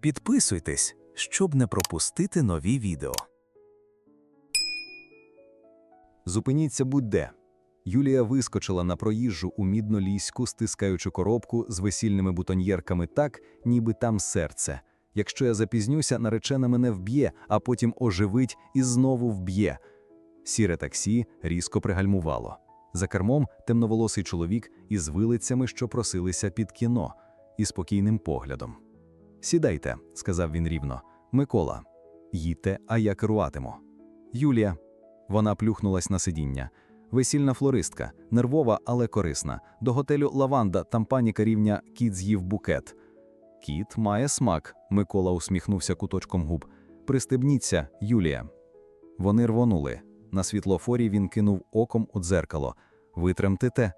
Підписуйтесь, щоб не пропустити нові відео. Зупиніться будь-де. Юлія вискочила на проїжджу у мідноліську, стискаючи коробку з весільними бутоньєрками так, ніби там серце. Якщо я запізнюся, наречена мене вб'є, а потім оживить і знову вб'є. Сіре таксі різко пригальмувало. За кермом темноволосий чоловік із вилицями, що просилися під кіно, і спокійним поглядом. Сідайте, сказав він рівно. Микола, їдьте, а я керуватиму. Юлія. Вона плюхнулась на сидіння. Весільна флористка, нервова, але корисна. До готелю Лаванда там паніка рівня кіт з'їв букет. Кіт має смак, Микола усміхнувся куточком губ. Пристебніться, Юлія. Вони рвонули. На світлофорі він кинув оком у дзеркало. Витремтите.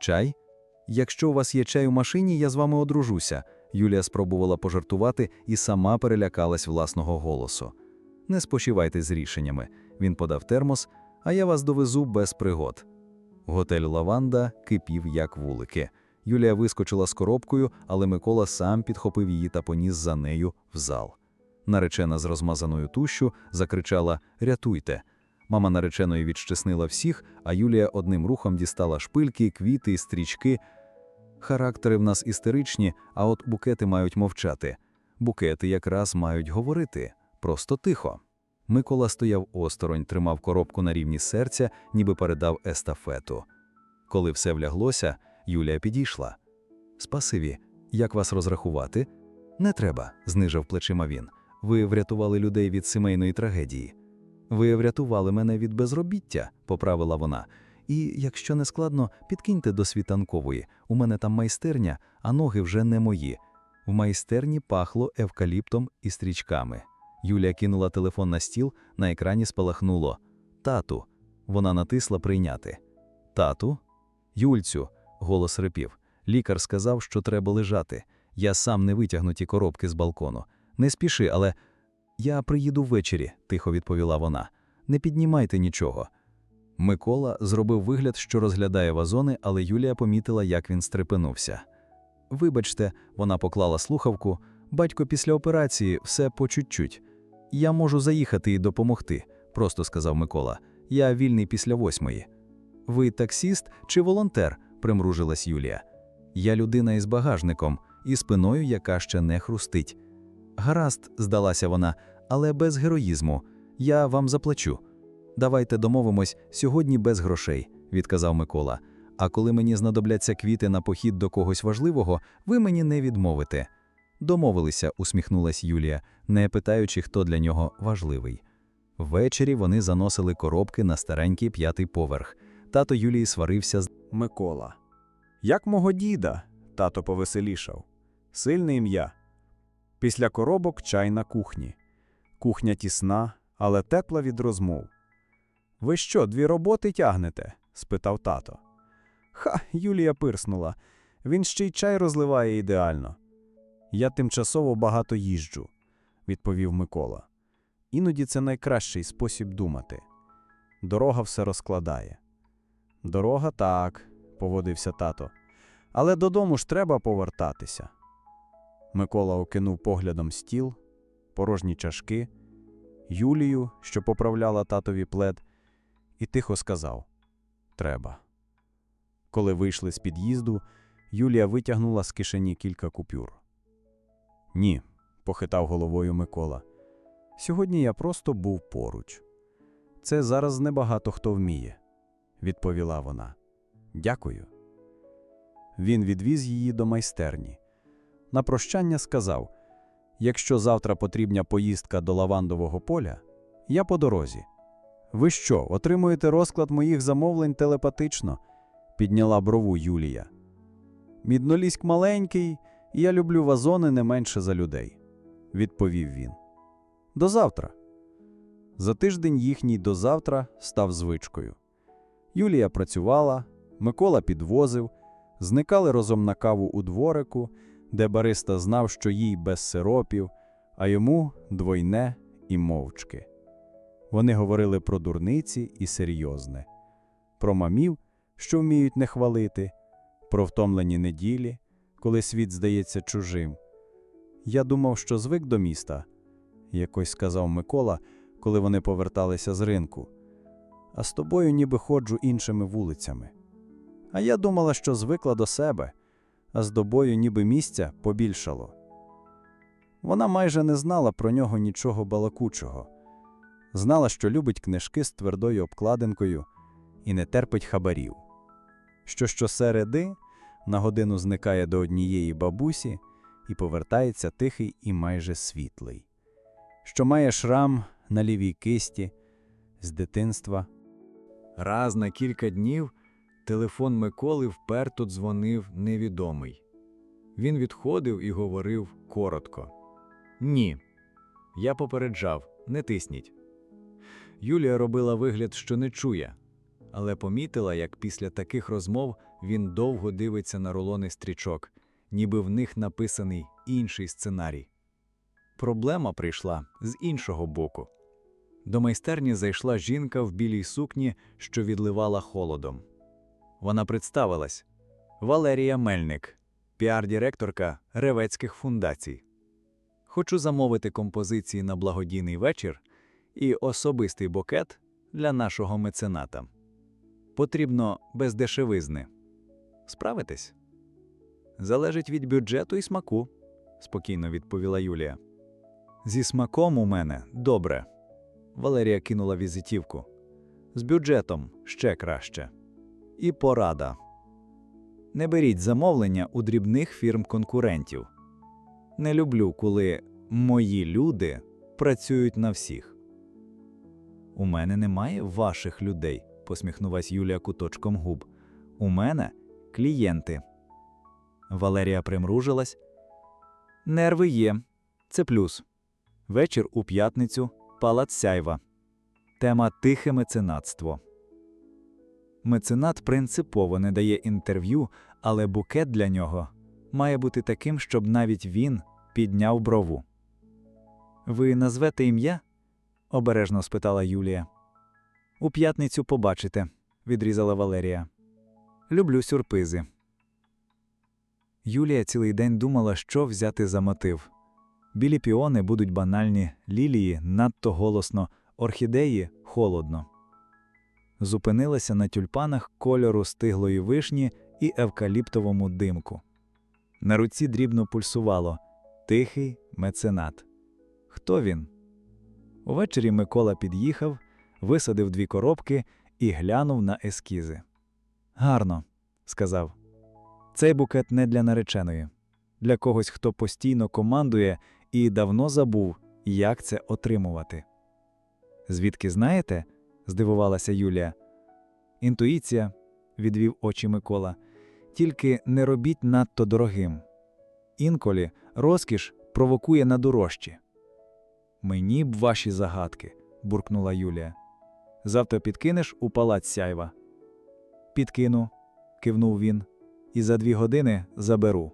Чай? Якщо у вас є чай у машині, я з вами одружуся. Юлія спробувала пожартувати і сама перелякалась власного голосу. Не спочивайте з рішеннями. Він подав термос, а я вас довезу без пригод. Готель Лаванда кипів, як вулики. Юлія вискочила з коробкою, але Микола сам підхопив її та поніс за нею в зал. Наречена з розмазаною тушю закричала Рятуйте. Мама нареченої відщеснила всіх, а Юлія одним рухом дістала шпильки, квіти і стрічки. Характери в нас істеричні, а от букети мають мовчати. Букети якраз мають говорити, просто тихо. Микола стояв осторонь, тримав коробку на рівні серця, ніби передав естафету. Коли все вляглося, Юлія підійшла. Спасиві, як вас розрахувати? Не треба, знижав плечима він. Ви врятували людей від сімейної трагедії. Ви врятували мене від безробіття, поправила вона. І, якщо не складно, підкиньте до світанкової. У мене там майстерня, а ноги вже не мої. В майстерні пахло евкаліптом і стрічками. Юлія кинула телефон на стіл, на екрані спалахнуло. Тату. Вона натисла прийняти. Тату? Юльцю, голос рипів. Лікар сказав, що треба лежати. Я сам не витягну ті коробки з балкону. Не спіши, але. Я приїду ввечері, тихо відповіла вона. Не піднімайте нічого. Микола зробив вигляд, що розглядає вазони, але Юлія помітила, як він стрепенувся. Вибачте, вона поклала слухавку. Батько після операції все по чуть-чуть. Я можу заїхати і допомогти, просто сказав Микола. Я вільний після восьмої. Ви таксіст чи волонтер? примружилась Юлія. Я людина із багажником, і спиною, яка ще не хрустить. Гаразд, здалася вона, але без героїзму. Я вам заплачу. Давайте домовимось сьогодні без грошей, відказав Микола. А коли мені знадобляться квіти на похід до когось важливого, ви мені не відмовите. Домовилися, усміхнулась Юлія, не питаючи, хто для нього важливий. Ввечері вони заносили коробки на старенький п'ятий поверх. Тато Юлії сварився з Микола. Як мого діда, тато повеселішав. Сильне ім'я. Після коробок чай на кухні. Кухня тісна, але тепла від розмов. Ви що, дві роботи тягнете? спитав тато. Ха, Юлія пирснула. Він ще й чай розливає ідеально. Я тимчасово багато їжджу, відповів Микола. Іноді це найкращий спосіб думати. Дорога все розкладає. Дорога так, поводився тато. Але додому ж треба повертатися. Микола окинув поглядом стіл, порожні чашки, Юлію, що поправляла татові плед, і тихо сказав: Треба. Коли вийшли з під'їзду, Юлія витягнула з кишені кілька купюр. Ні, похитав головою Микола. Сьогодні я просто був поруч. Це зараз небагато хто вміє, відповіла вона. Дякую. Він відвіз її до майстерні. На прощання сказав: Якщо завтра потрібна поїздка до лавандового поля, я по дорозі. Ви що, отримуєте розклад моїх замовлень телепатично? підняла брову Юлія. Мідноліськ маленький, і я люблю вазони не менше за людей, відповів він. До завтра. За тиждень їхній до завтра став звичкою. Юлія працювала, Микола підвозив, зникали разом на каву у дворику, де бариста знав, що їй без сиропів, а йому двойне і мовчки. Вони говорили про дурниці і серйозне, про мамів, що вміють не хвалити, про втомлені неділі, коли світ здається чужим. Я думав, що звик до міста, якось сказав Микола, коли вони поверталися з ринку. А з тобою ніби ходжу іншими вулицями. А я думала, що звикла до себе, а з тобою ніби місця побільшало. Вона майже не знала про нього нічого балакучого. Знала, що любить книжки з твердою обкладинкою і не терпить хабарів. Що щосереди на годину зникає до однієї бабусі і повертається тихий і майже світлий, що має шрам на лівій кисті з дитинства. Раз на кілька днів телефон Миколи вперто дзвонив невідомий. Він відходив і говорив коротко: Ні. Я попереджав, не тисніть. Юлія робила вигляд, що не чує, але помітила, як після таких розмов він довго дивиться на рулони стрічок, ніби в них написаний інший сценарій. Проблема прийшла з іншого боку. До майстерні зайшла жінка в білій сукні, що відливала холодом. Вона представилась Валерія Мельник, піар-директорка Ревецьких фундацій. Хочу замовити композиції на благодійний вечір і особистий букет для нашого мецената. Потрібно без дешевизни. Справитесь? Залежить від бюджету і смаку, спокійно відповіла Юлія. Зі смаком у мене добре. Валерія кинула візитівку. З бюджетом ще краще. І порада. Не беріть замовлення у дрібних фірм конкурентів. Не люблю, коли мої люди працюють на всіх. У мене немає ваших людей, посміхнулась Юлія куточком губ. У мене клієнти. Валерія примружилась. Нерви є. Це плюс. Вечір у п'ятницю. Палац Сяйва. Тема тихе меценатство. Меценат принципово не дає інтерв'ю, але букет для нього має бути таким, щоб навіть він підняв брову. Ви назвете ім'я? Обережно спитала Юлія. У п'ятницю побачите, відрізала Валерія. Люблю сюрпризи. Юлія цілий день думала, що взяти за мотив. Білі піони будуть банальні, лілії надто голосно, орхідеї холодно. Зупинилася на тюльпанах кольору стиглої вишні і евкаліптовому димку. На руці дрібно пульсувало тихий меценат. Хто він? Увечері Микола під'їхав, висадив дві коробки і глянув на ескізи. Гарно, сказав. Цей букет не для нареченої, для когось, хто постійно командує і давно забув, як це отримувати. Звідки знаєте? здивувалася Юлія. Інтуїція, відвів очі Микола. Тільки не робіть надто дорогим. Інколи розкіш провокує на дорожчі. Мені б ваші загадки, буркнула Юлія. Завтра підкинеш у палац сяйва. Підкину, кивнув він, і за дві години заберу.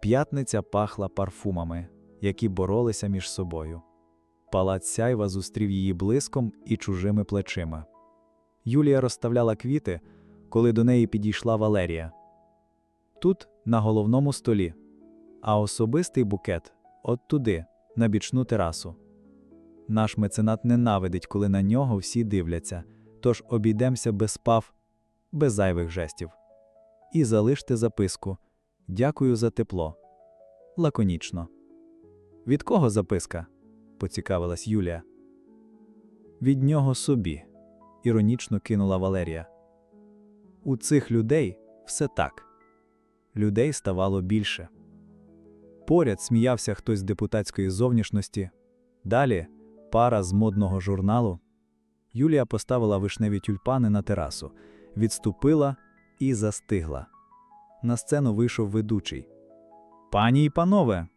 П'ятниця пахла парфумами, які боролися між собою. Палац сяйва зустрів її блиском і чужими плечима. Юлія розставляла квіти, коли до неї підійшла Валерія. Тут, на головному столі, а особистий букет от туди, на бічну терасу. Наш меценат ненавидить, коли на нього всі дивляться, тож обійдемося без пав, без зайвих жестів. І залиште записку Дякую за тепло. Лаконічно. Від кого записка? поцікавилась Юлія. Від нього собі, іронічно кинула Валерія. У цих людей все так. Людей ставало більше. Поряд сміявся хтось з депутатської зовнішності. Далі пара з модного журналу. Юлія поставила вишневі тюльпани на терасу, відступила і застигла. На сцену вийшов ведучий. Пані і панове,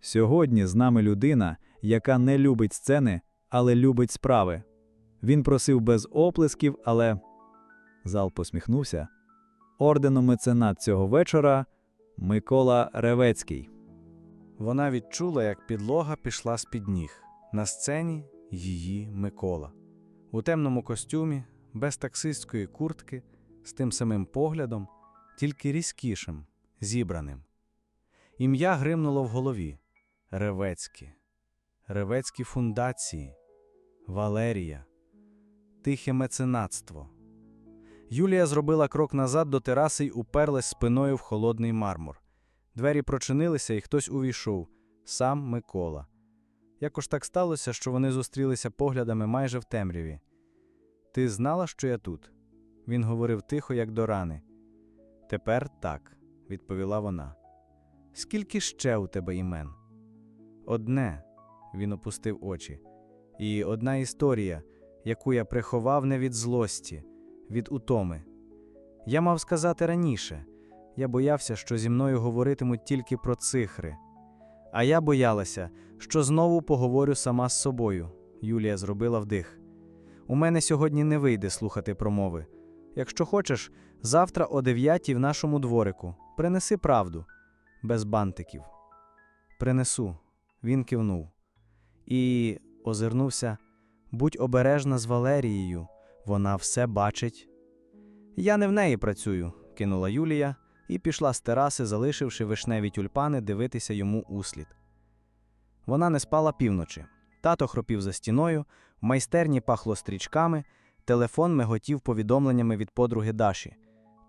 сьогодні з нами людина, яка не любить сцени, але любить справи. Він просив без оплесків, але. Зал посміхнувся. Орденом меценат цього вечора Микола Ревецький. Вона відчула, як підлога пішла з-під ніг. На сцені її Микола. У темному костюмі, без таксистської куртки, з тим самим поглядом, тільки різкішим, зібраним. Ім'я гримнуло в голові, Ревецькі, Ревецькі фундації, Валерія, тихе меценатство. Юлія зробила крок назад до тераси й уперлась спиною в холодний мармур. Двері прочинилися, і хтось увійшов сам Микола. Якось так сталося, що вони зустрілися поглядами майже в темряві. Ти знала, що я тут? Він говорив тихо, як до рани. Тепер так, відповіла вона. Скільки ще у тебе імен? Одне, він опустив очі. І одна історія, яку я приховав не від злості, від утоми. Я мав сказати раніше. Я боявся, що зі мною говоритимуть тільки про цифри. А я боялася, що знову поговорю сама з собою. Юлія зробила вдих. У мене сьогодні не вийде слухати промови. Якщо хочеш, завтра о дев'ятій в нашому дворику. Принеси правду, без бантиків. Принесу. Він кивнув. І озирнувся. Будь обережна з Валерією, вона все бачить. Я не в неї працюю, кинула Юлія і пішла з тераси, залишивши вишневі тюльпани дивитися йому услід. Вона не спала півночі. Тато хропів за стіною, в майстерні пахло стрічками, телефон миготів повідомленнями від подруги Даші.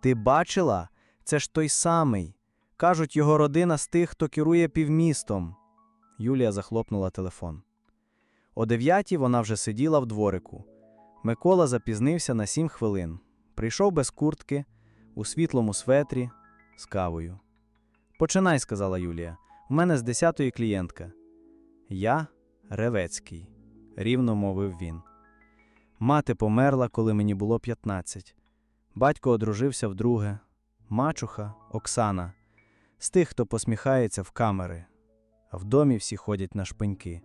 Ти бачила? Це ж той самий. Кажуть, його родина з тих, хто керує півмістом. Юлія захлопнула телефон. О дев'ятій вона вже сиділа в дворику. Микола запізнився на сім хвилин. Прийшов без куртки, у світлому светрі, з кавою. Починай, сказала Юлія. У мене з десятої клієнтка. Я Ревецький, рівно мовив він. Мати померла, коли мені було 15. Батько одружився вдруге. Мачуха Оксана. З тих, хто посміхається в камери, а в домі всі ходять на шпиньки.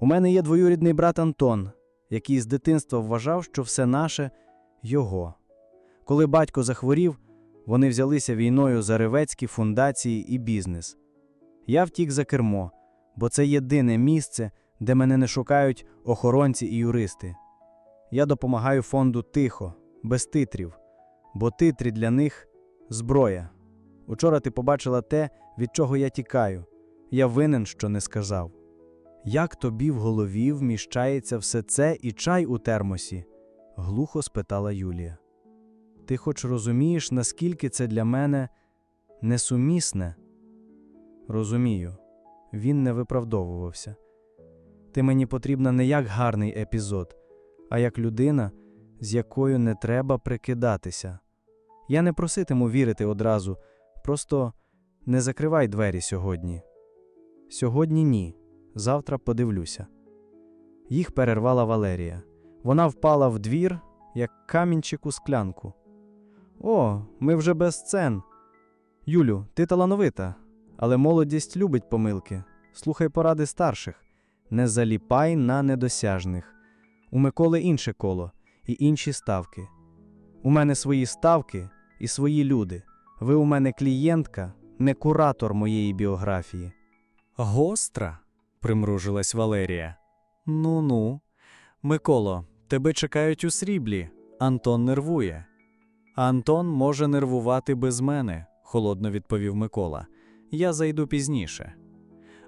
У мене є двоюрідний брат Антон, який з дитинства вважав, що все наше його. Коли батько захворів, вони взялися війною за ревецькі фундації і бізнес. Я втік за кермо, бо це єдине місце, де мене не шукають охоронці і юристи. Я допомагаю фонду тихо, без титрів, бо титри для них зброя. Учора ти побачила те, від чого я тікаю. Я винен, що не сказав. Як тобі в голові вміщається все це і чай у термосі? глухо спитала Юлія. Ти хоч розумієш, наскільки це для мене несумісне? Розумію, він не виправдовувався. Ти мені потрібна не як гарний епізод, а як людина, з якою не треба прикидатися. Я не проситиму вірити одразу, просто не закривай двері сьогодні. Сьогодні ні, завтра подивлюся. Їх перервала Валерія. Вона впала в двір, як камінчик у склянку. О, ми вже без сцен. Юлю, ти талановита, але молодість любить помилки. Слухай поради старших. Не заліпай на недосяжних. У Миколи інше коло і інші ставки. У мене свої ставки і свої люди. Ви у мене клієнтка, не куратор моєї біографії. Гостра? примружилась Валерія. Ну ну. Миколо, тебе чекають у сріблі. Антон нервує. Антон може нервувати без мене, холодно відповів Микола. Я зайду пізніше.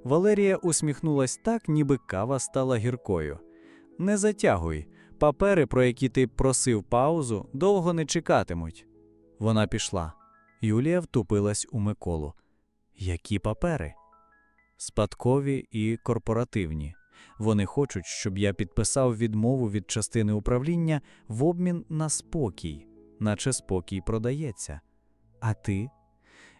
Валерія усміхнулась так, ніби кава стала гіркою. Не затягуй. Папери, про які ти просив паузу, довго не чекатимуть. Вона пішла. Юлія втупилась у Миколу. Які папери? Спадкові і корпоративні. Вони хочуть, щоб я підписав відмову від частини управління в обмін на спокій, наче спокій продається. А ти?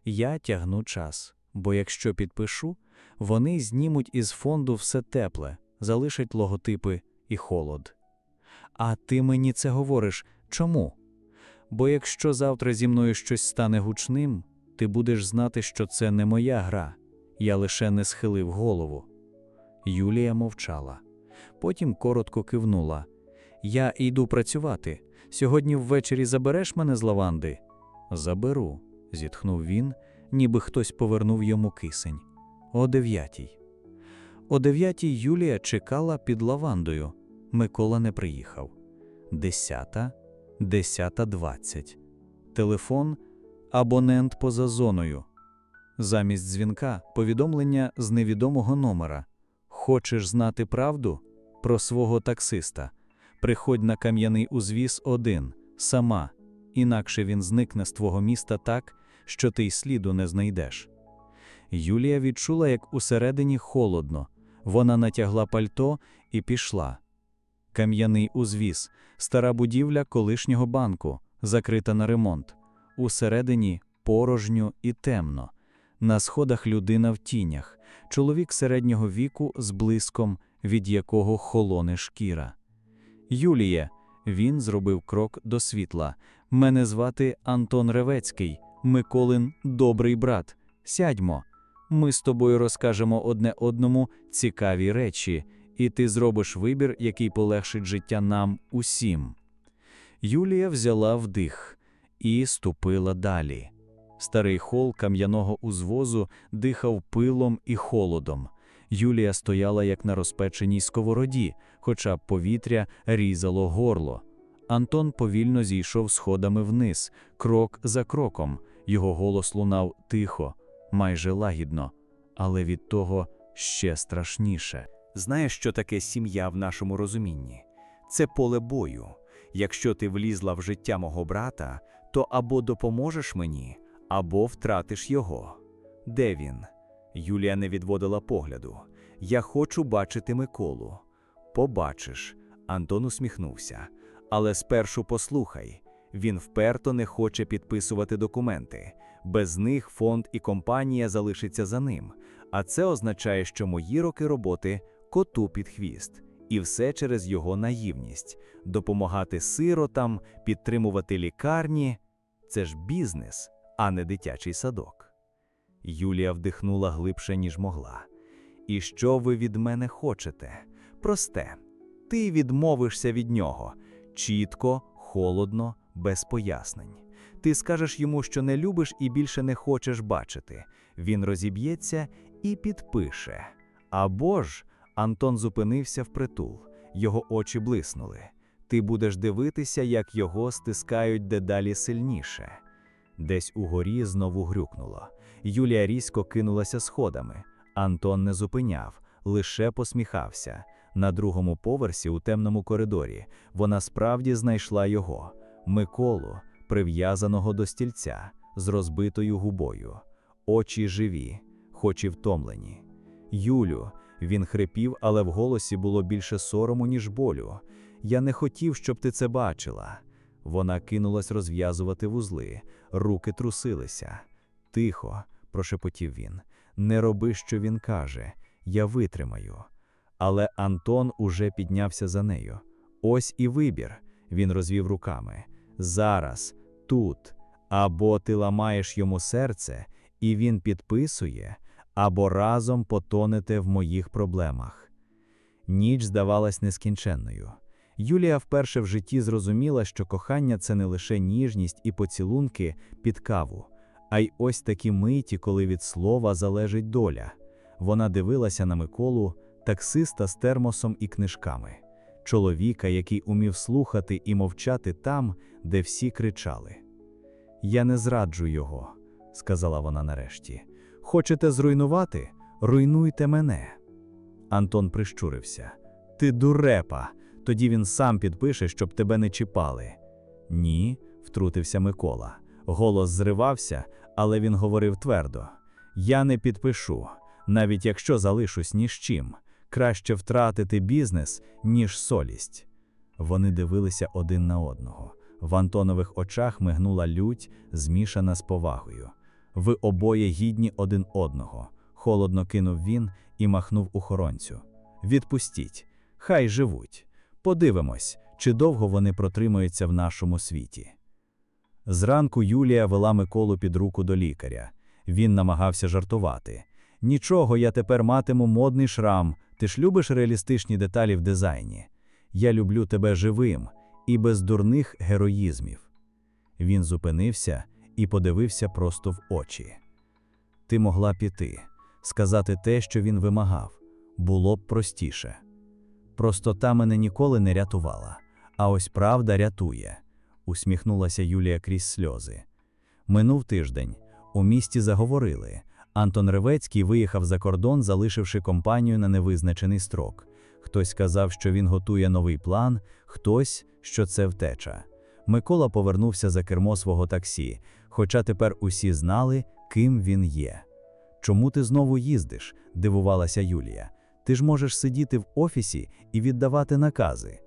Я тягну час, бо якщо підпишу, вони знімуть із фонду все тепле, залишать логотипи і холод. А ти мені це говориш чому? Бо якщо завтра зі мною щось стане гучним, ти будеш знати, що це не моя гра. Я лише не схилив голову. Юлія мовчала. Потім коротко кивнула. Я йду працювати. Сьогодні ввечері забереш мене з лаванди? Заберу, зітхнув він, ніби хтось повернув йому кисень. О дев'ятій. О дев'ятій Юлія чекала під лавандою. Микола не приїхав. Десята, десята двадцять. Телефон абонент поза зоною. Замість дзвінка повідомлення з невідомого номера. Хочеш знати правду про свого таксиста? Приходь на кам'яний узвіз один, сама, інакше він зникне з твого міста так, що ти й сліду не знайдеш. Юлія відчула, як усередині холодно. Вона натягла пальто і пішла. Кам'яний узвіз, стара будівля колишнього банку, закрита на ремонт. Усередині порожньо і темно. На сходах людина в тінях, чоловік середнього віку з блиском, від якого холоне шкіра. Юліє, він зробив крок до світла. Мене звати Антон Ревецький, Миколин добрий брат. Сядьмо. Ми з тобою розкажемо одне одному цікаві речі, і ти зробиш вибір, який полегшить життя нам усім. Юлія взяла вдих і ступила далі. Старий хол кам'яного узвозу дихав пилом і холодом. Юлія стояла як на розпеченій сковороді, хоча повітря різало горло. Антон повільно зійшов сходами вниз, крок за кроком. Його голос лунав тихо, майже лагідно, але від того ще страшніше. Знаєш, що таке сім'я в нашому розумінні? Це поле бою. Якщо ти влізла в життя мого брата, то або допоможеш мені, або втратиш його. Де він? Юлія не відводила погляду. Я хочу бачити Миколу. Побачиш. Антон усміхнувся. Але спершу послухай. Він вперто не хоче підписувати документи. Без них фонд і компанія залишиться за ним. А це означає, що мої роки роботи коту під хвіст. І все через його наївність допомагати сиротам, підтримувати лікарні це ж бізнес, а не дитячий садок. Юлія вдихнула глибше, ніж могла. І що ви від мене хочете? Просте, ти відмовишся від нього чітко, холодно, без пояснень. Ти скажеш йому, що не любиш і більше не хочеш бачити. Він розіб'ється і підпише. Або ж Антон зупинився впритул, його очі блиснули. Ти будеш дивитися, як його стискають дедалі сильніше. Десь угорі знову грюкнуло. Юлія різко кинулася сходами. Антон не зупиняв, лише посміхався. На другому поверсі, у темному коридорі, вона справді знайшла його Миколу, прив'язаного до стільця, з розбитою губою, очі живі, хоч і втомлені. Юлю, він хрипів, але в голосі було більше сорому, ніж болю. Я не хотів, щоб ти це бачила. Вона кинулась розв'язувати вузли, руки трусилися. Тихо, прошепотів він. Не роби, що він каже, я витримаю. Але Антон уже піднявся за нею. Ось і вибір. Він розвів руками. Зараз, тут. Або ти ламаєш йому серце, і він підписує, або разом потонете в моїх проблемах. Ніч здавалась нескінченною. Юлія вперше в житті зрозуміла, що кохання це не лише ніжність і поцілунки під каву, а й ось такі миті, коли від слова залежить доля. Вона дивилася на Миколу, таксиста з термосом і книжками, чоловіка, який умів слухати і мовчати там, де всі кричали. Я не зраджу його, сказала вона нарешті. Хочете зруйнувати? Руйнуйте мене. Антон прищурився. Ти дурепа. Тоді він сам підпише, щоб тебе не чіпали. Ні, втрутився Микола. Голос зривався, але він говорив твердо: Я не підпишу, навіть якщо залишусь ні з чим. Краще втратити бізнес, ніж солість. Вони дивилися один на одного. В Антонових очах мигнула лють, змішана з повагою. Ви обоє гідні один одного, холодно кинув він і махнув охоронцю. Відпустіть, хай живуть. Подивимось, чи довго вони протримаються в нашому світі. Зранку Юлія вела Миколу під руку до лікаря. Він намагався жартувати. Нічого, я тепер матиму модний шрам. Ти ж любиш реалістичні деталі в дизайні. Я люблю тебе живим і без дурних героїзмів. Він зупинився і подивився просто в очі. Ти могла піти, сказати те, що він вимагав, було б простіше. Простота мене ніколи не рятувала, а ось правда рятує, усміхнулася Юлія крізь сльози. Минув тиждень, у місті заговорили. Антон Ревецький виїхав за кордон, залишивши компанію на невизначений строк. Хтось сказав, що він готує новий план, хтось, що це втеча. Микола повернувся за кермо свого таксі, хоча тепер усі знали, ким він є. Чому ти знову їздиш? дивувалася Юлія. Ти ж можеш сидіти в офісі і віддавати накази.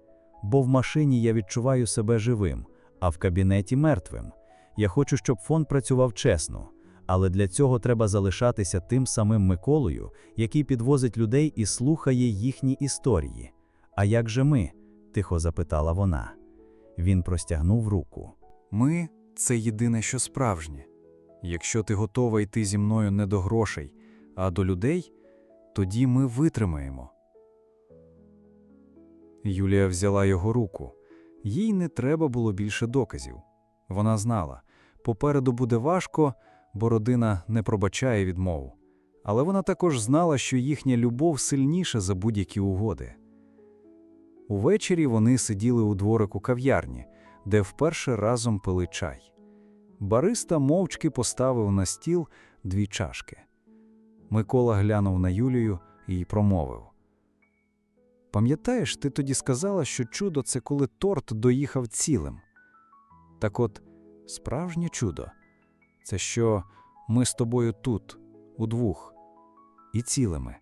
Бо в машині я відчуваю себе живим, а в кабінеті мертвим. Я хочу, щоб фонд працював чесно. Але для цього треба залишатися тим самим Миколою, який підвозить людей і слухає їхні історії. А як же ми? тихо запитала вона. Він простягнув руку. Ми це єдине, що справжнє. Якщо ти готова йти зі мною не до грошей, а до людей, тоді ми витримаємо. Юлія взяла його руку. Їй не треба було більше доказів. Вона знала, попереду буде важко, бо родина не пробачає відмову. Але вона також знала, що їхня любов сильніша за будь-які угоди. Увечері вони сиділи у дворику кав'ярні, де вперше разом пили чай. Бариста мовчки поставив на стіл дві чашки. Микола глянув на Юлію і промовив: Пам'ятаєш, ти тоді сказала, що чудо це коли торт доїхав цілим. Так от, справжнє чудо це що ми з тобою тут, удвох, і цілими.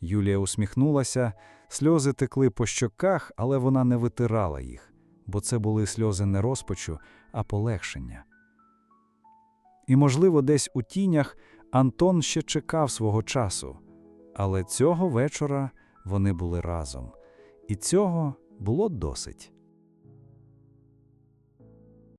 Юлія усміхнулася, сльози текли по щоках, але вона не витирала їх, бо це були сльози не розпачу, а полегшення. І, можливо, десь у тінях Антон ще чекав свого часу, але цього вечора вони були разом, і цього було досить.